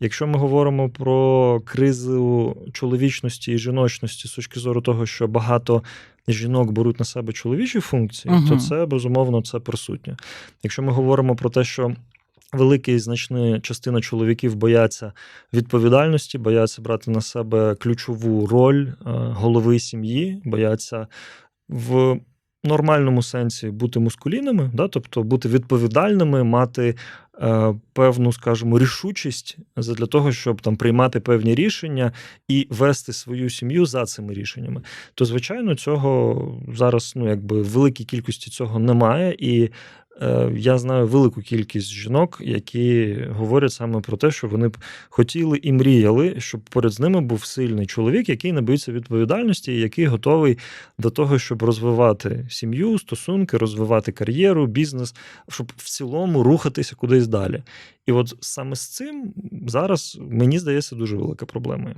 Якщо ми говоримо про кризу чоловічності і жіночності з точки зору того, що багато жінок беруть на себе чоловічі функції, Мгм. то це безумовно це присутнє. Якщо ми говоримо про те, що велика і значна частина чоловіків бояться відповідальності, бояться брати на себе ключову роль е, голови сім'ї, бояться в нормальному сенсі бути мускулінами, да, тобто бути відповідальними, мати е, певну, скажімо, рішучість для того, щоб там приймати певні рішення і вести свою сім'ю за цими рішеннями, то звичайно цього зараз ну якби в великій кількості цього немає. І я знаю велику кількість жінок, які говорять саме про те, що вони б хотіли і мріяли, щоб поряд з ними був сильний чоловік, який не боїться відповідальності, і який готовий до того, щоб розвивати сім'ю, стосунки, розвивати кар'єру, бізнес, щоб в цілому рухатися кудись далі. І от саме з цим зараз мені здається дуже велика проблема.